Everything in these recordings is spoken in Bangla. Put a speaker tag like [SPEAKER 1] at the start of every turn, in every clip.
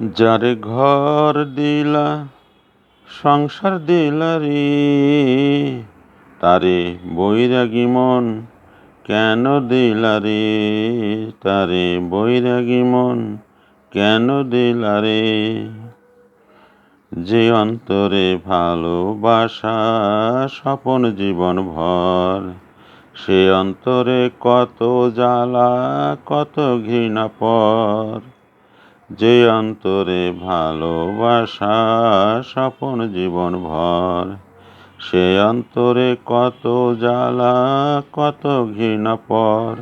[SPEAKER 1] যারে ঘর দিলা, সংসার দিলা রে, তারে বৈরাগী মন কেন দিলা রে? তারে বৈরাগী মন কেন দিলা রে? যে অন্তরে ভালোবাসা স্বপন জীবন ভর, সে অন্তরে কত জ্বালা, কত ঘৃণা পর যে অন্তরে ভালোবাসা স্বপন জীবন ভর, সে অন্তরে কত জ্বালা, কত ঘৃণা পর।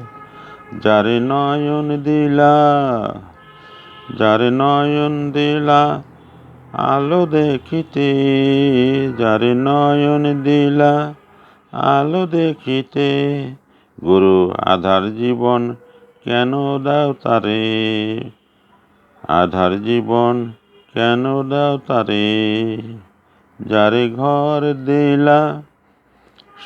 [SPEAKER 1] যারে নয়ন দিলা, যারে নয়ন দিলা, আলো দেখিতে। যারে নয়ন দিলা, আলো দেখিতে। গুরু আধার জীবন কেন দাও তারে? আধার জীবন কেন দাও তারে? যারে ঘর দিলা,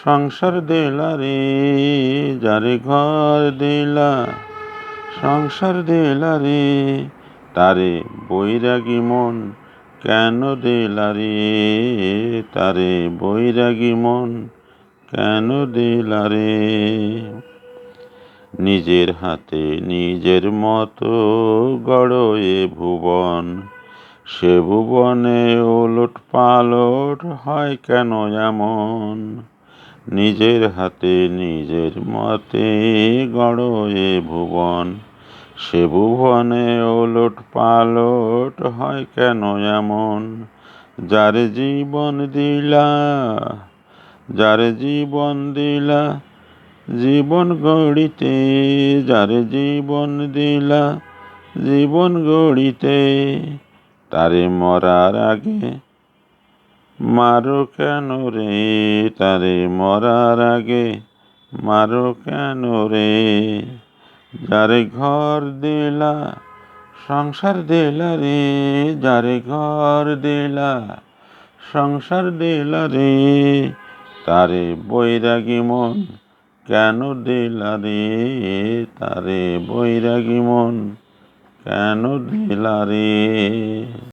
[SPEAKER 1] সংসার দিলা রে। যারে ঘর দিলা, সংসার দিলা রে। তারে বৈরাগী মন কেন দিলা রে? তারে বৈরাগী মন কেন দিলা রে? নিজের হাতে নিজের মতো গড় এ ভুবন। সে ভুবনে ওলট পালট হয় কেন এমন? নিজের হাতে নিজের মতে গড় এ ভুবন। সে ভুবনে ওলট পালট হয় কেন এমন? যার জীবন দিলা, যার জীবন দিলা জীবন গড়িতে, যার জীবন দিলা জীবন গড়িতে, তারে মরার আগে মারো কেন রে? তারে মরার আগে মারো কেন রে? যারে ঘর দিলা, সংসার দিলা রে, যারে ঘর দিলা, সংসার দিলা রে, তারে বৈরাগী মন কেন দিলারে তারে বৈরাগী মন? কেন দিলা রে?